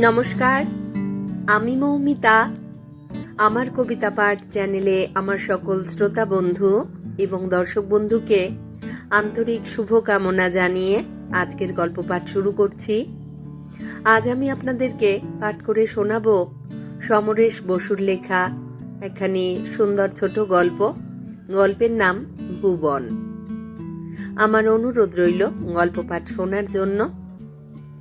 নমস্কার, আমি মৌমিতা। আমার কবিতা পাঠ চ্যানেলে আমার সকল শ্রোতা বন্ধু এবং দর্শক বন্ধুকে আন্তরিক শুভকামনা জানিয়ে আজকের গল্প পাঠ শুরু করছি। আজ আমি আপনাদেরকে পাঠ করে শোনাবো সমরেশ বসুর লেখা একখানি সুন্দর ছোট গল্প। গল্পের নাম ভুবন। আমার অনুরোধ রইল গল্প পাঠ শোনার জন্য।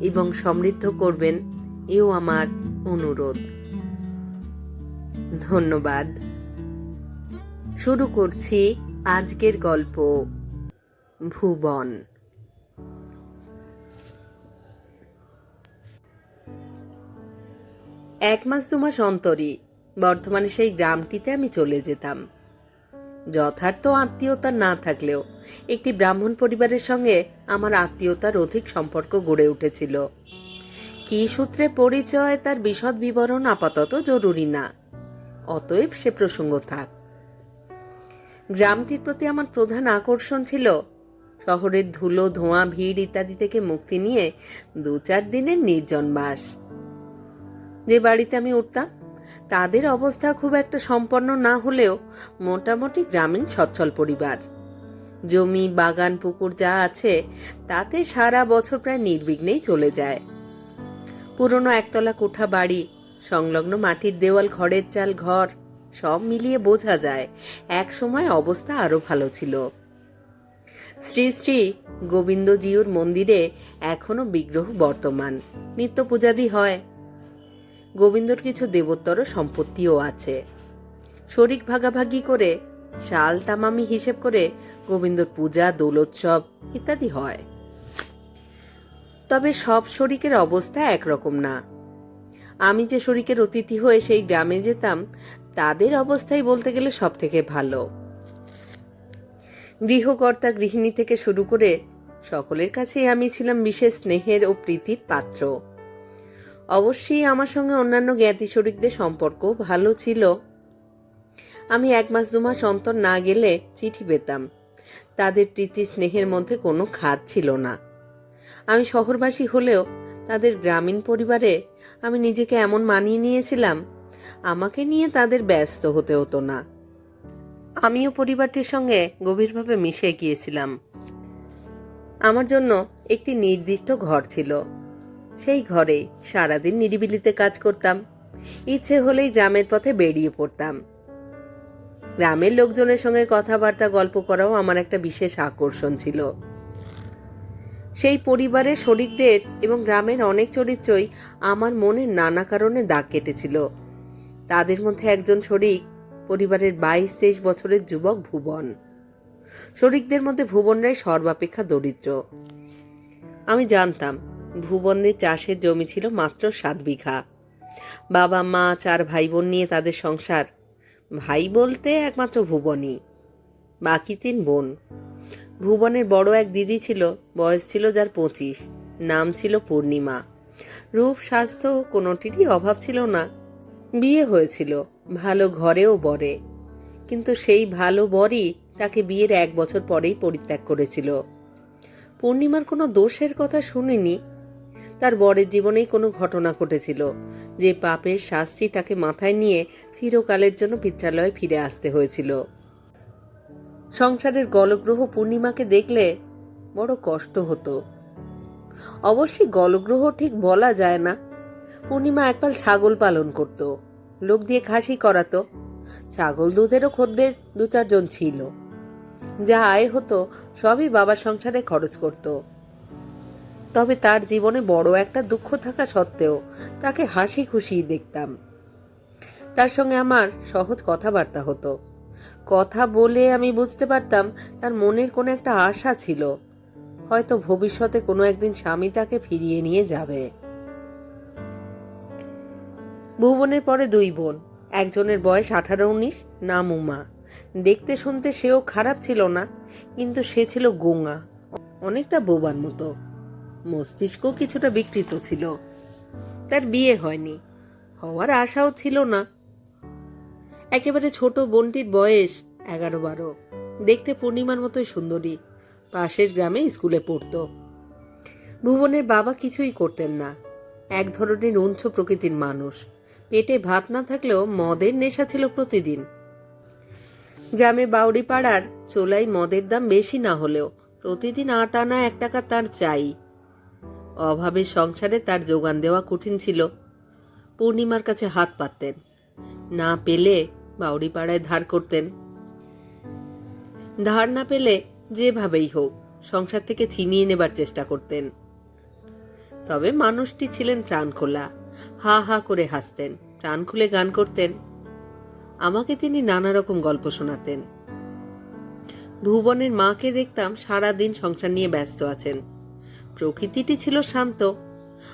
এবং সমৃদ্ধ করবেন, এও আমার অনুরোধ। ধন্যবাদ। শুরু করছি আজকের গল্প, ভুবন। এক মাস দু মাস অন্তরই বর্তমানে সেই গ্রামটিতে আমি চলে যেতাম। যথার্থ আত্মীয়তা না থাকলেও একটি ব্রাহ্মণ পরিবারের সঙ্গে আমার আত্মীয়তার অধিক সম্পর্ক গড়ে উঠেছিল। কি সূত্রে পরিচয় তার বিশদ বিবরণ আপাতত জরুরি না। অতএব সে প্রসঙ্গ থাক। গ্রামটির প্রতি আমার প্রধান আকর্ষণ ছিল শহরের ধুলো, ধোঁয়া, ভিড় ইত্যাদি থেকে মুক্তি নিয়ে দু চার দিনের নির্জন বাস। যে বাড়িতে আমি উঠতাম তাদের অবস্থা খুব একটা সম্পন্ন না হলেও মোটামুটি গ্রামীণ সচ্ছল পরিবার। জমি, বাগান, পুকুর যা আছে, তাতে সারা বছর প্রায় নির্বিঘ্নেই চলে যায়। পুরনো একতলা কোঠা বাড়ি, সংলগ্ন মাটির দেওয়াল, ঘরের চাল, ঘর, সব মিলিয়ে বোঝা যায় এক সময় অবস্থা আরও ভালো ছিল। শ্রী শ্রী গোবিন্দজিউর মন্দিরে এখনও বিগ্রহ বর্তমান। নিত্য পূজাদি হয় গোবিন্দর কিছু দেবোত্তর সম্পত্তিও আছে। শরিক ভাগাভাগি করে, শাল তামামি হিসেব করে গোবিন্দর পূজা, দোলোৎসব ইত্যাদি হয়। তবে সব শরিকের অবস্থা একরকম না। আমি যে শরিকের অতিথি হয়ে সেই গ্রামে যেতাম, তাদের অবস্থাই বলতে গেলে সব থেকে ভালো। গৃহকর্তা গৃহিণী থেকে শুরু করে সকলের কাছেই আমি ছিলাম বিশেষ স্নেহের ও প্রীতির পাত্র। অবশ্যই আমার সঙ্গে অন্যান্য জ্ঞাতি শরিকদের সম্পর্ক ভালো ছিল। আমি এক মাস, দু মাস অন্তর না গেলে চিঠি পেতাম। তাদের প্রীতি স্নেহের মধ্যে কোনো খাদ ছিল না। আমি শহরবাসী হলেও তাদের গ্রামীণ পরিবারে আমি নিজেকে এমন মানিয়ে নিয়েছিলাম, আমাকে নিয়ে তাদের ব্যস্ত হতে হতো না। আমিও পরিবারটির সঙ্গে গভীরভাবে মিশে গিয়েছিলাম। আমার জন্য একটি নির্দিষ্ট ঘর ছিল। সেই ঘরে সারাদিন নিরিবিলিতে কাজ করতাম। ইচ্ছে হলেই গ্রামের পথে বেরিয়ে পড়তাম। গ্রামের লোকজনের সঙ্গে কথাবার্তা, গল্প করাও আমার একটা বিশেষ আকর্ষণ ছিল। সেই পরিবারের শরিকদের এবং গ্রামের অনেক চরিত্রই আমার মনে নানা কারণে দাগ কেটেছিল। তাদের মধ্যে একজন শরিক পরিবারের বাইশ তেইশ বছরের যুবক ভুবন। শরিকদের মধ্যে ভুবনরাই সর্বাপেক্ষা দরিদ্র। আমি জানতাম ভুবনদের চাষের জমি ছিল মাত্র সাত বিঘা। বাবা, মা, চার ভাই বোন নিয়ে তাদের সংসার। ভাই বলতে একমাত্র ভুবনই। বাকি তিন বোন। ভুবনের বড় এক দিদি ছিল, বয়স ছিল যার পঁচিশ। নাম ছিল পূর্ণিমা। রূপ, স্বাস্থ্য, কোনোটিরই অভাব ছিল না। বিয়ে হয়েছিল, ভালো ঘরেও বরে। কিন্তু সেই ভালো বরই তাকে বিয়ের এক বছর পরেই পরিত্যাগ করেছিল। পূর্ণিমার কোনো দোষের কথা শুনিনি তার বরের জীবনেই কোনো ঘটনা ঘটেছিল। যে পাপের শাস্তি তাকে মাথায় নিয়ে চিরকালের জন্য পিত্রালয়ে ফিরে আসতে হয়েছিল। সংসারের গলগ্রহ পূর্ণিমাকে দেখলে বড় কষ্ট হতো। অবশ্যই গলগ্রহ ঠিক বলা যায় না। পূর্ণিমা একপাল ছাগল পালন করত। লোক দিয়ে খাসি করাতো। ছাগল দুধেরও খদ্দের দু চারজন ছিল। যা আয় হতো সবই বাবার সংসারে খরচ করতো। তবে তার জীবনে বড় একটা দুঃখ থাকা সত্ত্বেও তাকে হাসি খুশি দেখতাম। তার সঙ্গে আমার সহজ কথাবার্তা হতো। কথা বলে আমি বুঝতে পারতাম তার মনের কোনো একটা আশা ছিল। হয়তো ভবিষ্যতে কোনো একদিন স্বামী তাকে ফিরিয়ে নিয়ে যাবে। ভুবনের পরে দুই বোন, একজনের বয়স আঠারো উনিশ, নাম উমা। দেখতে শুনতে সেও খারাপ ছিল না, কিন্তু সে ছিল গোঙা, অনেকটা বোবার মতো। মস্তিষ্ক কিছুটা বিকৃত ছিল। তার বিয়ে হয়নি। হওয়ার আশাও ছিল না। একেবারে ছোট বোনটির বয়স এগারো বারো দেখতে পূর্ণিমার মতোই সুন্দরী। পাশের গ্রামে স্কুলে পড়তো। ভুবনের বাবা কিছুই করতেন না। এক ধরনের উঞ্চ প্রকৃতির মানুষ। পেটে ভাত না থাকলেও মদের নেশা ছিল প্রতিদিন। গ্রামে বাউরি পাড়ার চোলাই মদের দাম বেশি না হলেও প্রতিদিন আট আনা এক টাকা তার চাই। অভাবের সংসারে তার যোগান দেওয়া কঠিন ছিল। পূর্ণিমার কাছে হাত পাততেন। না পেলে বাউরি পাড়ায় ধার করতেন। ধার না পেলে যেভাবেই হোক, সংসার থেকে ছিনিয়ে নেবার চেষ্টা করতেন। তবে মানুষটি ছিলেন প্রাণখোলা। হা হা করে হাসতেন, প্রাণ খুলে গান করতেন। আমাকে তিনি নানা রকম গল্প শোনাতেন। ভুবনের মাকে দেখতাম সারা দিন সংসার নিয়ে ব্যস্ত আছেন। প্রকৃতিটি ছিল শান্ত।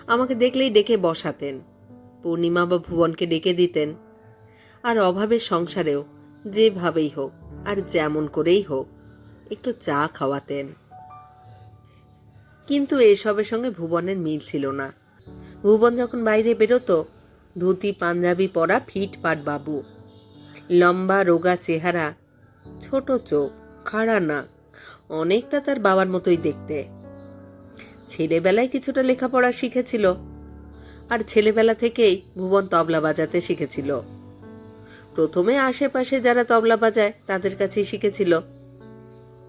আমাকে দেখলেই ডেকে বসাতেন। পূর্ণিমা বা ভুবনকে ডেকে দিতেন। আর অভাবের সংসারেও যেভাবেই হোক আর যেমন করেই হোক, একটু চা খাওয়াতেন। কিন্তু এসবের সঙ্গে ভুবনের মিল ছিল না। ভুবন যখন বাইরে বেরোতো, ধুতি, পাঞ্জাবি পরা ফিট পাট বাবু। লম্বা, রোগা চেহারা, ছোট চোখ, খাড়া নাক, অনেকটা তার বাবার মতোই দেখতে। ছেলেবেলায় কিছুটা লেখাপড়া শিখেছিল। আর ছেলেবেলা থেকেই ভুবন তবলা বাজাতে শিখেছিল। প্রথমে আশেপাশে যারা তবলা বাজায়, তাদের কাছেই শিখেছিল।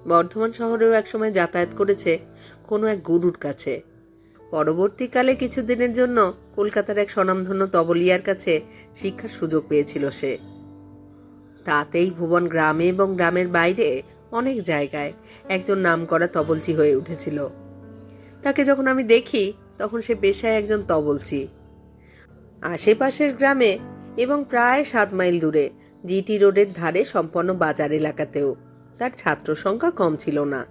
বর্ধমান শহরেও একসময় যাতায়াত করেছে কোনো এক গুরুর কাছে। পরবর্তীকালে কিছুদিনের জন্য কলকাতার এক স্বনামধন্য তবলিয়ার কাছে শিক্ষার সুযোগ পেয়েছিল সে। তাতেই ভুবন গ্রামে এবং গ্রামের বাইরে অনেক জায়গায় একজন নামকরা তবলচি হয়ে উঠেছিল। তাকে যখন আমি দেখি, তখন সে পেশায় একজন তবলচি। আশেপাশের গ্রামে এবং প্রায় সাত মাইল দূরে, জিটি রোডের ধারে সম্পন্ন বাজার এলাকাতেও তার ছাত্র সংখ্যা কম ছিল না।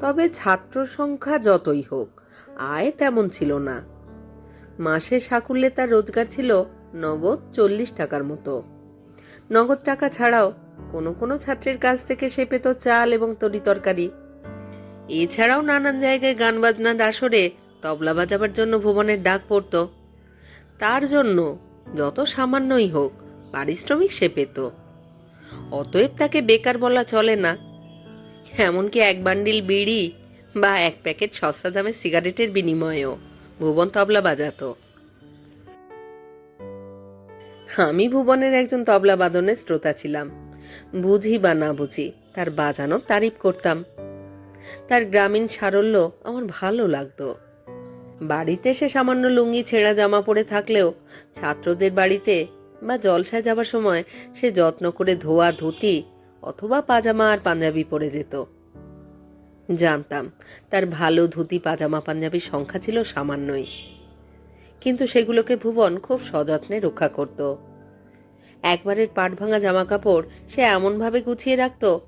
তবে ছাত্র সংখ্যা যতই হোক, আয় তেমন ছিল না। মাসে সাকুল্যে তার রোজগার ছিল নগদ চল্লিশ টাকার মতো। নগদ টাকা ছাড়াও কোনো কোনো ছাত্রের কাছ থেকে সে পেত চাল এবং তরি তরকারি এছাড়াও নানান জায়গায় গান বাজনার আসরে তবলা বাজাবার জন্য ভুবনের ডাক পড়তো। তার জন্য যত সামান্যই হোক পারিশ্রমিক সে পেত। অতএব তাকে বেকার বলা চলে না। এমনকি এক বান্ডিল বিড়ি বা এক প্যাকেট সস্তা দামে সিগারেটের বিনিময়েও ভুবন তবলা বাজাতো। আমি ভুবনের একজন তবলা বাদনের শ্রোতা ছিলাম। বুঝি বা না বুঝি তার বাজানো তারিফ করতাম। তার গ্রামীণ সারল্য আমার ভালো লাগতো। বাড়িতে সে সামান্য লুঙ্গি, ছেঁড়া জামা পরে থাকলেও ছাত্রদের বাড়িতে বা জলসায় যাবার সময় সে যত্ন করে ধোয়া, ধুতি অথবা পাজামা আর পাঞ্জাবি পরে যেত। জানতাম তার ভালো ধুতি, পাজামা, পাঞ্জাবির সংখ্যা ছিল সামান্যই। কিন্তু সেগুলোকে ভুবন খুব সযত্নে রক্ষা করত। একবারের পাট ভাঙা জামা কাপড় সে এমনভাবে গুছিয়ে রাখত,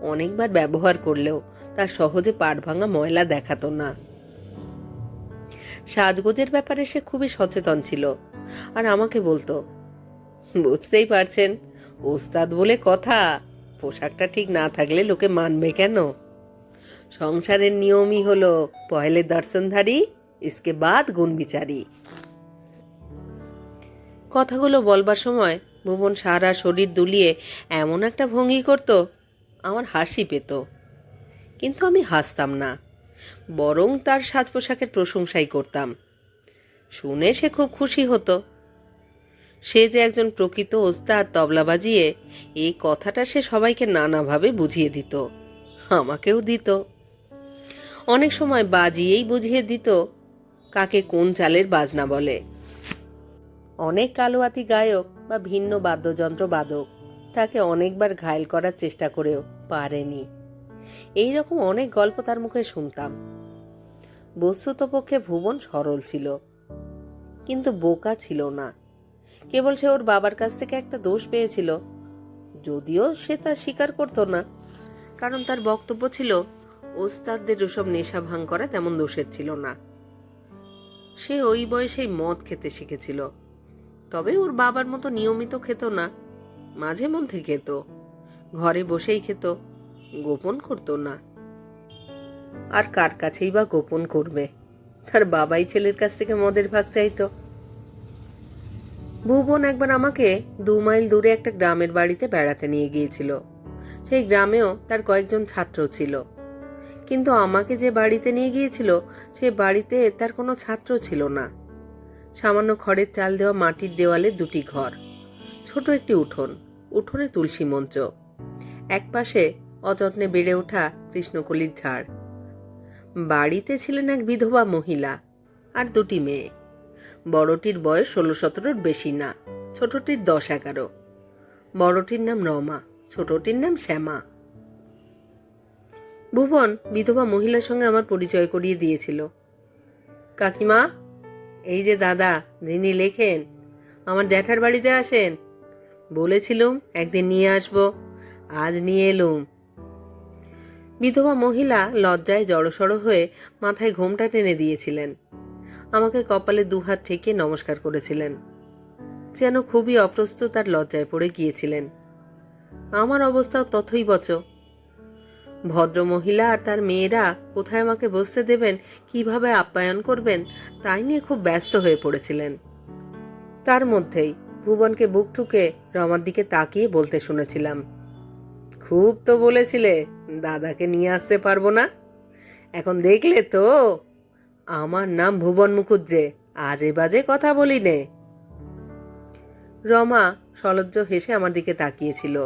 অনেকবার ব্যবহার করলেও তার সহজে পাট ভাঙা ময়লা দেখাতো না। সাজগোজের ব্যাপারে সে খুবই সচেতন ছিল। আর আমাকে বলতো, বুঝতেই পারছেন, ওস্তাদ বলে কথা, পোশাকটা ঠিক না থাকলে লোকে মানবে কেন? সংসারের নিয়মই হলো পহেলে দর্শনধারী, ইসকে বাদ গুণ বিচারি। কথাগুলো বলবার সময় ভুবন সারা শরীর দুলিয়ে এমন একটা ভঙ্গি করত, আমার হাসি পেত। কিন্তু আমি হাসতাম না। বরং তার সাজ পোশাকের প্রশংসাই করতাম। শুনে সে খুব খুশি হতো। সে যে একজন প্রকৃত ওস্তাদ তবলা বাজিয়ে এই কথাটা সে সবাইকে নানাভাবে বুঝিয়ে দিত, আমাকেও দিত। অনেক সময় বাজিয়েই বুঝিয়ে দিত কাকে কোন চালের বাজনা বলে। অনেক কালোয়াতি গায়ক বা ভিন্ন বাদ্যযন্ত্র বাদক তাকে অনেকবার ঘায়েল করার চেষ্টা করেও পারেনি। এই রকম অনেক গল্প তার মুখে শুনতাম। বস্তুতপক্ষে ভুবন সরল ছিল, কিন্তু বোকা ছিল না। কেবল সে ওর বাবার কাছ থেকে একটা দোষ পেয়েছিল, যদিও সে তা স্বীকার করতো না। কারণ তার বক্তব্য ছিল, ওস্তাদদের ওসব নেশা ভাঙ করা তেমন দোষের ছিল না। সে ওই বয়সেই মদ খেতে শিখেছিল, তবে ওর বাবার মতো নিয়মিত খেত না, মাঝে মধ্যে খেত, ঘরে বসেই খেত গোপন করতো না। আর কার কাছেই বা গোপন করবে? তার বাবাই ছেলের কাছ থেকে মদের ভাগ চাইতো। ভুবন একবার আমাকে দু মাইল দূরে একটা গ্রামের বাড়িতে বেড়াতে নিয়ে গিয়েছিল। সেই গ্রামেও তার কয়েকজন ছাত্র ছিল। কিন্তু আমাকে যে বাড়িতে নিয়ে গিয়েছিল, সে বাড়িতে তার কোনো ছাত্র ছিল না। সামান্য খড়ের চাল দেওয়া মাটির দেওয়ালে দুটি ঘর। ছোট একটি উঠোন, উঠোনে তুলসী মঞ্চ। একপাশে অযত্নে বেড়ে ওঠা কৃষ্ণকলির ঝাড়। বাড়িতে ছিলেন এক বিধবা মহিলা আর দুটি মেয়ে। বড়টির বয়স ষোলো সতেরোর বেশি না, ছোটটির দশ এগারো। বড়টির নাম রমা, ছোটটির নাম শ্যামা। ভুবন বিধবা মহিলার সঙ্গে আমার পরিচয় করিয়ে দিয়েছিল। কাকিমা, এই যে দাদা, যিনি লেখেন, আমার জ্যাঠার বাড়িতে আসেন। বলেছিলুম, একদিন নিয়ে আসব, আজ নিয়ে এলুম। বিধবা মহিলা লজ্জায় জড়সড় হয়ে মাথায় ঘোমটা টেনে দিয়েছিলেন। আমাকে কপালে দুহাত থেকে নমস্কার করেছিলেন। যেন খুবই অপ্রস্তুত আর লজ্জায় পড়ে গিয়েছিলেন। আমার অবস্থা তথই বচ। ভদ্র মহিলা আর তার মেয়েরা কোথায় আমাকে বসতে দেবেন, কীভাবে আপ্যায়ন করবেন, তাই নিয়ে খুব ব্যস্ত হয়ে পড়েছিলেন। তার মধ্যেই ভুবনকে বুক ঠুকে রমার দিকে তাকিয়ে বলতে শুনেছিলাম, খুব তো বলেছিলে দাদাকে নিয়ে আসতে পারব না? এখন দেখলে তো, আমার নাম ভুবন মুখুজ্জে, আজে বাজে কথা বলি নে রমা সলজ্জ হেসে আমার দিকে তাকিয়েছিল।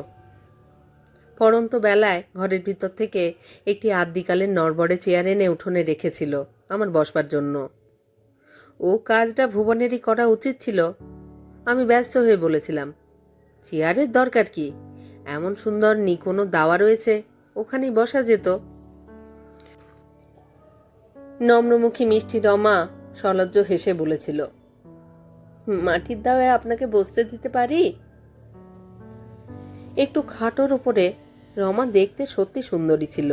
পরন্ত বেলায় ঘরের ভিতর থেকে একটি আদ্যিকালের নড়বড়ে চেয়ার এনে উঠোনে রেখেছিল আমার বসবার জন্য। ও কাজটা ভুবনেরই করা উচিত ছিল, আমি ব্যস্ত হয়ে বলেছিলাম, চেয়ারের দরকার কি? এমন সুন্দর নিকোনো দাওয়া রয়েছে ওখানেই বসা যেত। নম্রমুখী মিষ্টি রমা সলজ্জ হেসে বলেছিল, মাটির দাওয়ায় আপনাকে বসতে দিতে পারি? একটু খাটোর উপরে রমা দেখতে সত্যি সুন্দরী ছিল।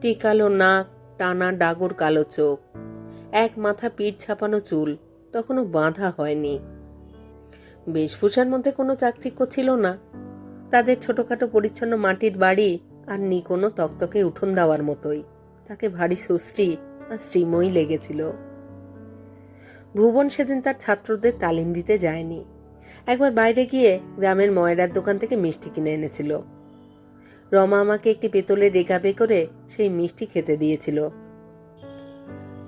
টিকালো নাক, টানা ডাগর কালো চোখ, এক মাথা পিঠ ছাপানো চুল তখনও বাঁধা হয়নি। বেশভূষার মধ্যে কোনো চাকচিক্য ছিল না। তাদের ছোটখাটো পরিচ্ছন্ন মাটির বাড়ি আর নি কোনো তকতকে উঠোন দেওয়ার মতোই। তাকে ভারী সুশ্রী আর শ্রীময়ী লেগেছিল। ভুবন সেদিন তার ছাত্রদের তালিম দিতে যায়নি। একবার বাইরে গিয়ে গ্রামের ময়রার দোকান থেকে মিষ্টি কিনে এনেছিল। রমা আমাকে একটি পেতলের রেগাবে করে সেই মিষ্টি খেতে দিয়েছিল।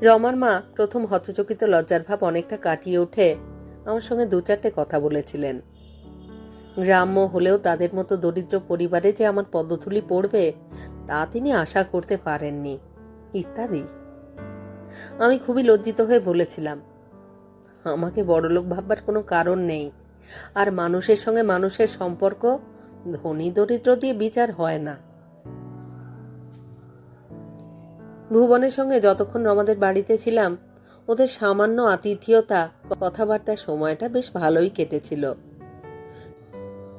রমার মা প্রথম হতচকিত লজ্জার ভাব অনেকটা কাটিয়ে উঠে আমার সঙ্গে দু চারটে কথা বলেছিলেন। গ্রাম্য হলেও তাদের মতো দরিদ্র পরিবারে যে আমার পদ্মথুলি পড়বে, তা তিনি আশা করতে পারেননি, ইত্যাদি। আমি খুবই লজ্জিত হয়ে বলেছিলাম, আমাকে বড়লোক ভাববার কোনো কারণ নেই। আর মানুষের সঙ্গে মানুষের সম্পর্ক, ধনী দরিদ্র দিয়ে বিচার হয় না। ভুবনের সঙ্গে যতক্ষণ আমাদের বাড়িতে ছিলাম, ওদের সামান্য আতিথিয়তা, কথাবার্তার সময়টা বেশ ভালোই কেটেছিল।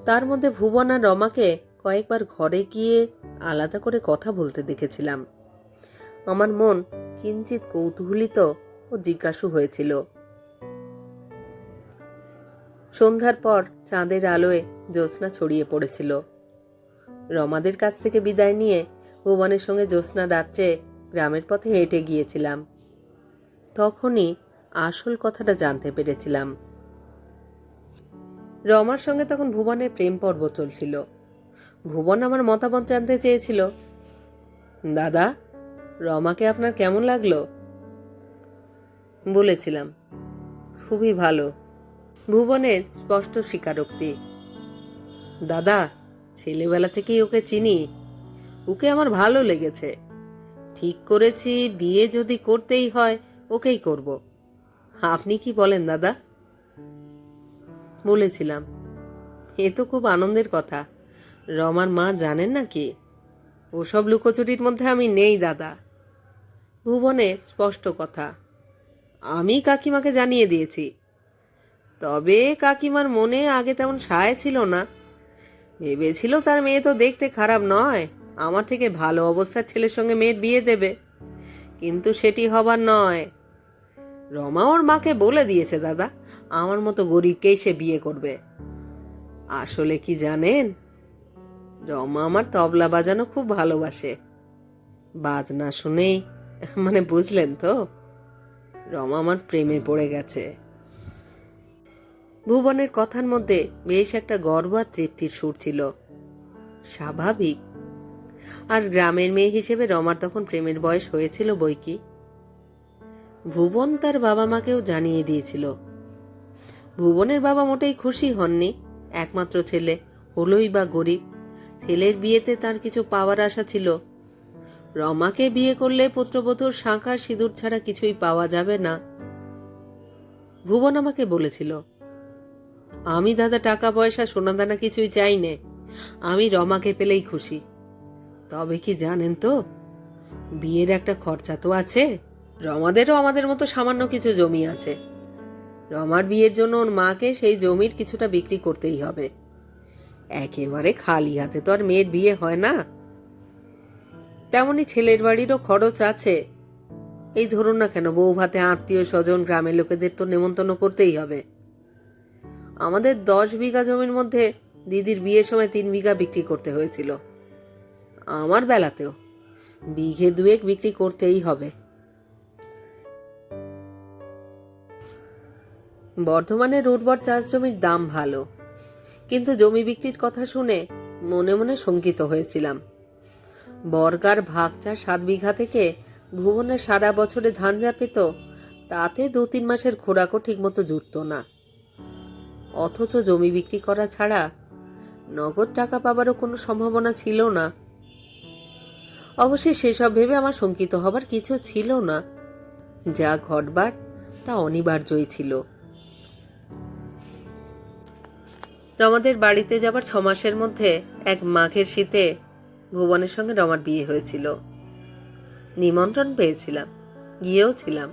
তার মধ্যে ভুবন আর রমাকে কয়েকবার ঘরে গিয়ে আলাদা করে কথা বলতে দেখেছিলাম। আমার মন কিঞ্চিত কৌতূহলিত ও জিজ্ঞাসু হয়েছিল। সন্ধ্যার পর চাঁদের আলোয় জ্যোৎস্না ছড়িয়ে পড়েছিল। রমাদের কাছ থেকে বিদায় নিয়ে ভুবনের সঙ্গে জ্যোৎস্না রাত্রে গ্রামের পথে হেঁটে গিয়েছিলাম। তখনই আসল কথাটা জানতে পেরেছিলাম। রমার সঙ্গে তখন ভুবনের প্রেম পর্ব চলছিল। ভুবন আমার মতামত জানতে চেয়েছিল। দাদা, রমাকে আপনার কেমন লাগল? বলেছিলাম, খুবই ভালো। ভুবনের স্পষ্ট স্বীকারোক্তি। দাদা, ছেলেবেলা থেকেই ওকে চিনি। ওকে আমার ভালো লেগেছে। ঠিক করেছি, বিয়ে যদি করতেই হয়, ওকেই করব। আপনি কি বলেন, দাদা? বলেছিলাম। এ তো খুব আনন্দের কথা। রমার মা জানেন নাকি? ওসব লুকোচুরির মধ্যে আমি নেই, দাদা। ভুবনের স্পষ্ট কথা। আমি কাকিমাকে জানিয়ে দিয়েছি। তবে কাকিমার মনে আগে তেমন সায় ছিল না। ভেবেছিল তার মেয়ে তো দেখতে খারাপ নয়। আমার থেকে ভালো অবস্থার ছেলের সঙ্গে মেয়ের বিয়ে দেবে। কিন্তু সেটি হবার নয়। রমা ওর মাকে বলে দিয়েছে, দাদা। আমার মতো গরিবকেই সে বিয়ে করবে। আসলে কি জানেন? রমা আমার তবলা বাজানো খুব ভালোবাসে। বাজনা শুনেই মানে বুঝলেন তো? রমা আমার প্রেমে পড়ে গেছে। ভুবনের কথার মধ্যে বেশ একটা গর্ব আর তৃপ্তির সুর ছিল। স্বাভাবিক। আর গ্রামের মেয়ে হিসেবে রমার তখন প্রেমের বয়স হয়েছিল বই কি? ভুবন তার বাবা মাকেও জানিয়ে দিয়েছিল। ভুবনের বাবা মোটেই খুশি হননি। একমাত্র ছেলে, হলোই বা গরিব। ছেলের বিয়েতে তার কিছু পাওয়ার আশা ছিল। রমাকে বিয়ে করলে পুত্রবধূর শাঁখা সিঁদুর ছাড়া কিছুই পাওয়া যাবে না। ভুবন আমাকে বলেছিল, আমি দাদা টাকা পয়সা, সোনাদানা কিছুই চাই নে আমি রমাকে পেলেই খুশি। তবে কি জানেন তো, বিয়ের একটা খরচা তো আছে। রমাদেরও আমাদের মতো সামান্য কিছু জমি আছে। রমার বিয়ের জন্য ওর মাকে সেই জমির কিছুটা বিক্রি করতেই হবে। একেবারে খালি হাতে তো আর মেয়ের বিয়ে হয় না। তেমনি ছেলের বাড়িরও খরচ আছে। এই ধরুন না কেন, বউ ভাতে আত্মীয় স্বজন, গ্রামের লোকেদের তো নেমন্তন্ন করতেই হবে। আমাদের দশ বিঘা জমির মধ্যে দিদির বিয়ের সময় তিন বিঘা বিক্রি করতে হয়েছিল। আমার বেলাতেও। বিঘে দুয়েক বিক্রি করতেই হবে। বর্ধমানের উর্বর চাষ জমির দাম ভালো। কিন্তু জমি বিক্রির কথা শুনে মনে মনে শঙ্কিত হয়েছিলাম। বর্গার ভাগ চাষ সাত বিঘা থেকে ভুবনে সারা বছরে ধান যা পেত তাতে দু তিন মাসের খোরাকও ঠিকমতো জুটত না। অথচ জমি বিক্রি করা ছাড়া নগদ টাকা পাবারও কোনো সম্ভাবনা ছিল না। অবশ্যই সেসব ভেবে আমার শঙ্কিত হবার কিছু ছিল না। যা ঘটবার তা অনিবার্যই ছিল। রমাদের বাড়িতে যাবার ছ মাসের মধ্যে এক মাঘের শীতে ভুবনের সঙ্গে রমার বিয়ে হয়েছিল। নিমন্ত্রণ পেয়েছিলাম, গিয়েও ছিলাম।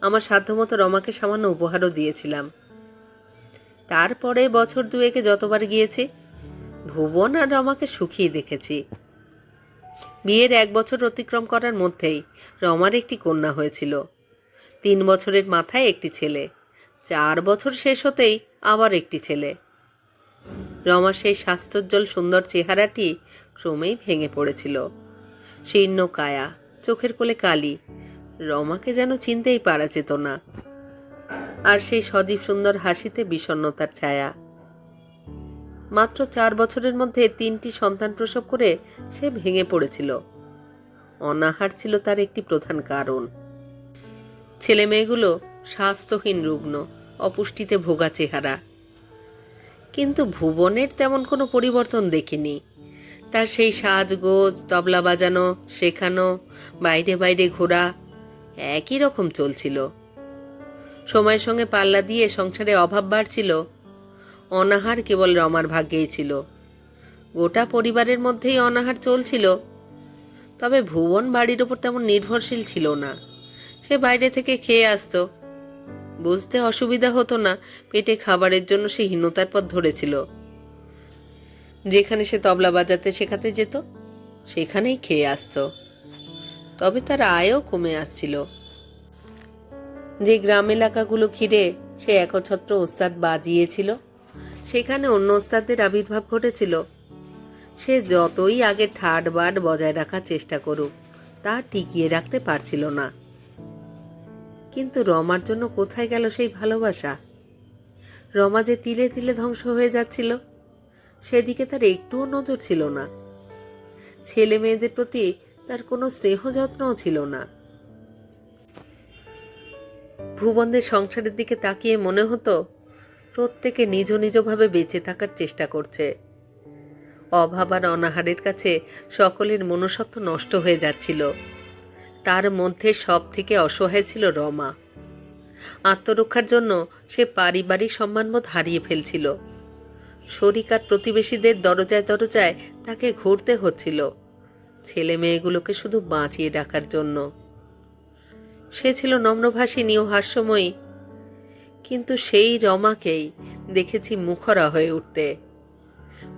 আমার সাধ্যমতো রমাকে সামান্য উপহারও দিয়েছিলাম। তারপরে বছর দুয়েকে যতবার গিয়েছি, ভুবন আর রমাকে সুখী দেখেছি। বিয়ের এক বছর অতিক্রম করার মধ্যেই রমার একটি কন্যা হয়েছিল। তিন বছরের মাথায় একটি ছেলে, চার বছর শেষ হতেই আবার একটি ছেলে। রমার সেই স্বাস্থ্যোজ্জ্বল সুন্দর চেহারাটি ক্রমেই ভেঙে পড়েছিল। শীর্ণ কায়া, চোখের কোলে কালি, রমাকে যেন চিনতেই পারা যেত না। আর সেই সজীব সুন্দর হাসিতে বিষণ্ণতার ছায়া। মাত্র চার বছরের মধ্যে তিনটি সন্তান প্রসব করে সে ভেঙে পড়েছিল। অনাহার ছিল তার একটি প্রধান কারণ। ছেলে মেয়েগুলো স্বাস্থ্যহীন রুগ্ন, অপুষ্টিতে ভোগা চেহারা। কিন্তু ভুবনের তেমন কোনো পরিবর্তন দেখিনি। তার সেই সাজগোজ, তবলা বাজানো, শেখানো, বাইরে বাইরে ঘোরা, একই রকম চলছিল। সময়ের সঙ্গে পাল্লা দিয়ে সংসারে অভাব বাড়ছিল, অনাহার কেবল রমার ভাগ্যেই ছিল। গোটা পরিবারের মধ্যেই অনাহার চলছিল, তবে ভুবন বাড়ির ওপর তেমন নির্ভরশীল ছিল না। সে বাইরে থেকে খেয়ে আসতো বুঝতে অসুবিধা হতো না, পেটে খাবারের জন্য সে হীনতার পথ ধরেছিল। যেখানে সে তবলা বাজাতে শেখাতে যেত, সেখানেই খেয়ে আসতো। তবে তার আয়ও কমে আসছিল। যে গ্রাম এলাকাগুলো ঘিরে সে একছত্র ওস্তাদ বাজিয়েছিল, সেখানে অন্য ওস্তাদের আবির্ভাব ঘটেছিল। সে যতই আগে ঠাট বাট বজায় রাখার চেষ্টা করুক, তা টিকিয়ে রাখতে পারছিল না। কিন্তু রমার জন্য কোথায় গেল সেই ভালোবাসা? রমা যে তিলে তিলে ধ্বংস হয়ে যাচ্ছিল, সেদিকে তার একটুও নজর ছিল না। ছেলে মেয়েদের প্রতি তার কোনো স্নেহ যত্নও ছিল না। ভুবনদের সংসারের দিকে তাকিয়ে মনে হতো, প্রত্যেকে নিজ নিজভাবে বেঁচে থাকার চেষ্টা করছে। অভাব আর অনাহারের কাছে সকলের মনুষ্যত্ব নষ্ট হয়ে যাচ্ছিল। তার মধ্যে সব থেকে অসহায় ছিল রমা। আত্মরক্ষার জন্য সে পারিবারিক সম্মানবোধ হারিয়ে ফেলছিল। শরিকার প্রতিবেশীদের দরজায় দরজায় তাকে ঘুরতে হচ্ছিল। ছেলে মেয়েগুলোকে শুধু বাঁচিয়ে রাখার জন্য। সে ছিল নম্রভাষিনী ও হাস্যময়ী। কিন্তু সেই রমাকেই দেখেছি মুখরা হয়ে উঠতে।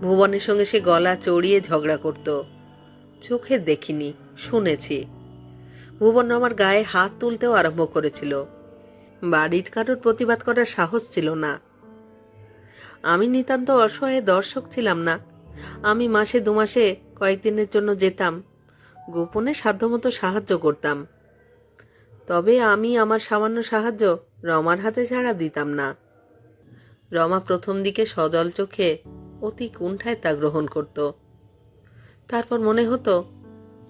ভুবনের সঙ্গে সে গলা চড়িয়ে ঝগড়া করত। চোখে দেখিনি, শুনেছি। ভুবন আমার গায়ে হাত তুলতেও আরম্ভ করেছিল। বাড়ির কারোর প্রতিবাদ করার সাহস ছিল না। আমি নিতান্ত অসহায় দর্শক ছিলাম না। আমি মাসে দু মাসে কয়েকদিনের জন্য যেতাম। গোপনে সাধ্যমতো সাহায্য করতাম। তবে আমি আমার সামান্য সাহায্য রমার হাতে ছাড়া দিতাম না। রমা প্রথম দিকে সজল চোখে অতি কুণ্ঠায় তা গ্রহণ করত। তারপর মনে হতো,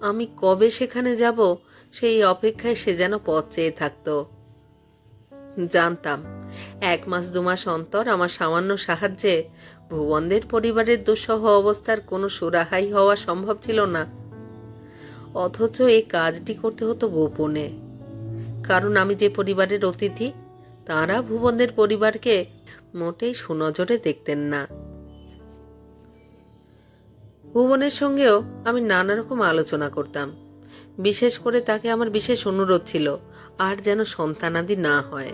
আমি কবে সেখানে যাব সেই অপেক্ষায় সে যেন পথ চেয়ে থাকতো। জানতাম, এক মাস দু মাস অন্তর আমার সামান্য সাহায্যে ভুবনদের পরিবারের দুঃসহ অবস্থার কোনো সুরাহাই হওয়া সম্ভব ছিল না। অথচ এই কাজটি করতে হতো গোপনে। কারণ আমি যে পরিবারের অতিথি, তারা ভুবনদের পরিবারকে মোটেই সুনজরে দেখতেন না। ভুবনের সঙ্গেও আমি নানা রকম আলোচনা করতাম। বিশেষ করে তাকে আমার বিশেষ অনুরোধ ছিল, আর যেন সন্তানাদি না হয়।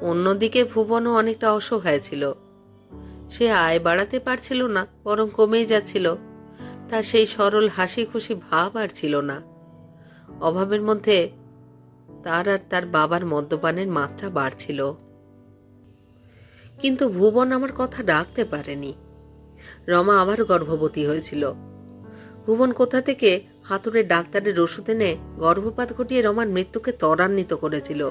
অন্যদিকে ভুবনও অনেকটা অসহায় ছিল। সে আয় বাড়াতে পারছিল না, বরং কমেই যাচ্ছিল। তার সেই সরল হাসি খুশি ভাব আর ছিল না। অভাবের মধ্যে তার আর তার বাবার মদ্যপানের মাত্রা বাড়ছিল। কিন্তু ভুবন আমার কথা ডাকতে পারেনি। রমা আবার গর্ভবতী হয়েছিল। ভুবন কোথা থেকে হাতুড়ে ডাক্তারের ওষুধ এনে গর্ভপাত ঘটিয়ে রমার মৃত্যুকে ত্বরান্বিত করেছিল।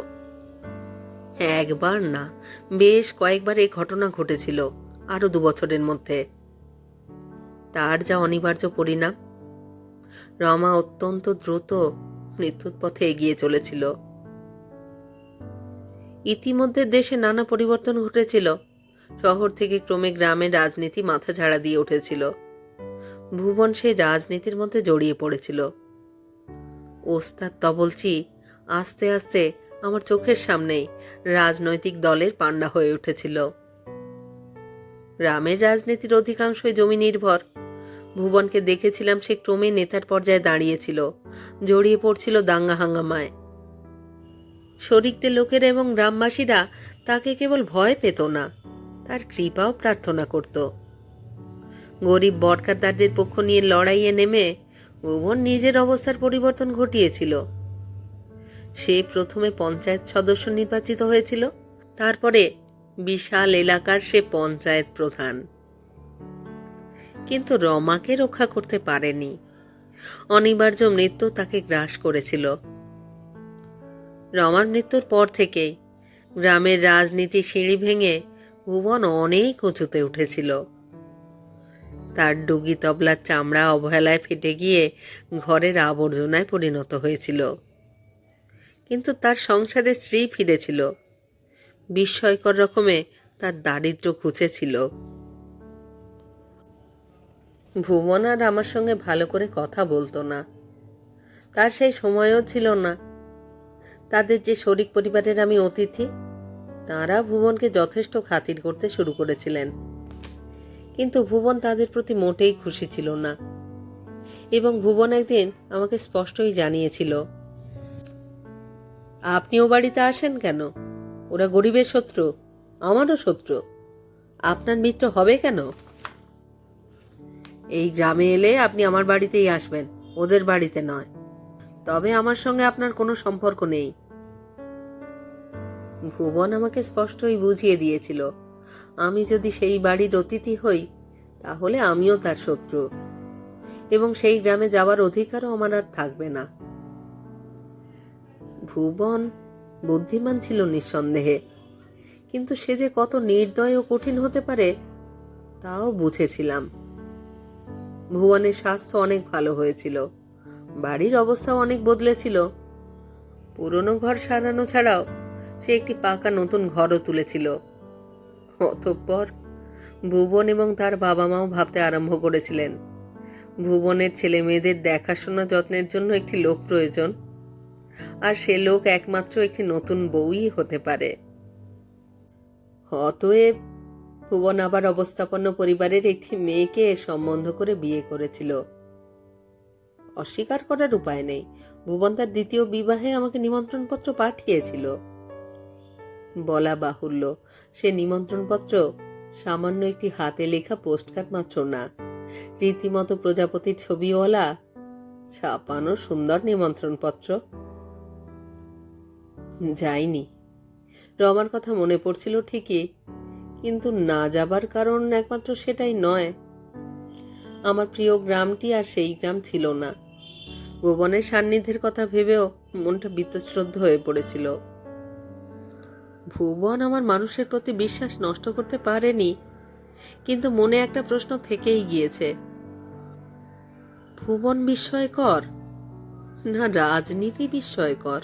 একবার না, বেশ কয়েকবার এই ঘটনা ঘটেছিল আরও দু বছরের মধ্যে। তার যা অনিবার্য পরিণাম। রমা অত্যন্ত দ্রুত মৃত্যুর পথে এগিয়ে চলেছিল। ইতিমধ্যে দেশে নানা পরিবর্তন ঘটেছিল। শহর থেকে ক্রমে গ্রামের রাজনীতি মাথা ঝাড়া দিয়ে উঠেছিল। ভুবন সেই রাজনীতির মধ্যে জড়িয়ে পড়েছিল। ওস্তাদ তবলচি, আস্তে আস্তে আমার চোখের সামনেই রাজনৈতিক দলের পাণ্ডা হয়ে উঠেছিল। রামের রাজনীতির অধিকাংশই জমি নির্ভর। ভুবনকে দেখেছিলাম সে ক্রমে নেতার পর্যায়ে দাঁড়িয়েছিল, জড়িয়ে পড়ছিল দাঙ্গা হাঙ্গামায়। শরিকদের লোকেরা এবং গ্রামবাসীরা তাকে কেবল ভয় পেত না, তার কৃপাও প্রার্থনা করত। গরিব বরকারদারদের পক্ষ নিয়ে লড়াইয়ে নেমে ভুবন নিজের অবস্থার পরিবর্তন ঘটিয়েছিল। সে প্রথমে পঞ্চায়েত সদস্য নির্বাচিত হয়েছিল, তারপরে বিশাল এলাকার সে পঞ্চায়েত প্রধান। কিন্তু রমাকে রক্ষা করতে পারেনি। অনিবার্য মৃত্যু তাকে গ্রাস করেছিল। রমার মৃত্যুর পর থেকেই গ্রামের রাজনীতি সিঁড়ি ভেঙে ভুবন অনেক উঁচুতে উঠেছিল। তার ডুগি তবলার চামড়া অবহেলায় ফেটে গিয়ে ঘরের আবর্জনায় পরিণত হয়েছিল। কিন্তু তার সংসারে স্ত্রী ফিরেছিল। বিস্ময়কর রকমে তার দারিদ্র ঘুচেছিল ভুবন আর আমার সঙ্গে ভালো করে কথা বলতো না। তার সেই সময়ও ছিল না। তাদের যে শরিক পরিবারের আমি অতিথি, তারা ভুবনকে যথেষ্ট খাতির করতে শুরু করেছিলেন। কিন্তু ভুবন তাদের প্রতি মোটেই খুশি ছিল না। এবং ভুবন একদিন আমাকে স্পষ্টই জানিয়েছিল, আপনিও বাড়িতে আসেন কেন? ওরা গরিবের শত্রু, আমারও শত্রু। আপনার মিত্র হবে কেন? এই গ্রামে এলে আপনি আমার বাড়িতেই আসবেন, ওদের বাড়িতে নয়। তবে আমার সঙ্গে আপনার কোনো সম্পর্ক নেই। ভুবন আমাকে স্পষ্টই বুঝিয়ে দিয়েছিল আমি যদি সেই বাড়ির অতিথি হই, তাহলে আমিও তার শত্রু। এবং সেই গ্রামে যাওয়ার অধিকারও আমার আর থাকবে না। ভুবন বুদ্ধিমান ছিল নিঃসন্দেহে, কিন্তু সে যে কত নির্দয় ও কঠিন হতে পারে, তাও বুঝেছিলাম। ভুবনের স্বাস্থ্য অনেক ভালো হয়েছিল, বাড়ির অবস্থাও অনেক বদলেছিল। পুরনো ঘর সারানো ছাড়াও সে একটি পাকা নতুন ঘরও তুলেছিল। অতঃপর ভুবন এবং তার বাবা মাও ভাবতে আরম্ভ করেছিলেন। ভুবনের ছেলে মেয়েদের দেখাশোনা যত্নের জন্য একটি লোক প্রয়োজন, আর সে লোক একমাত্র একটি নতুন বউই হতে পারে। অতএব ভুবন আবার অবস্থাপন্ন পরিবারের একটি মেয়েকে সম্বন্ধ করে বিয়ে করেছিল। অস্বীকার করার উপায় নেই। ভুবন তার দ্বিতীয় বিবাহে আমাকে নিমন্ত্রণপত্র পাঠিয়েছিল। বলা বাহুল্য। সে নিমন্ত্রণপত্র সামান্য একটি হাতে লেখা পোস্টকার্ড মাত্র না। রীতিমতো প্রজাপতির ছবিওয়ালা ছাপানো সুন্দর নিমন্ত্রণপত্র। যাইনি। রমার কথা মনে পড়ছিল ঠিকই, কিন্তু না যাবার কারণ একমাত্র সেটাই নয়। আমার প্রিয় গ্রামটি আর সেই গ্রাম ছিল না। ভুবনের সান্নিধ্যের কথা ভেবেও মনটা বিতশ্রদ্ধ হয়ে পড়েছিল। ভুবন আমার মানুষের প্রতি বিশ্বাস নষ্ট করতে পারেনি, কিন্তু মনে একটা প্রশ্ন থেকেই গিয়েছে। ভুবন বিস্ময়কর? না, রাজনীতি বিস্ময়কর?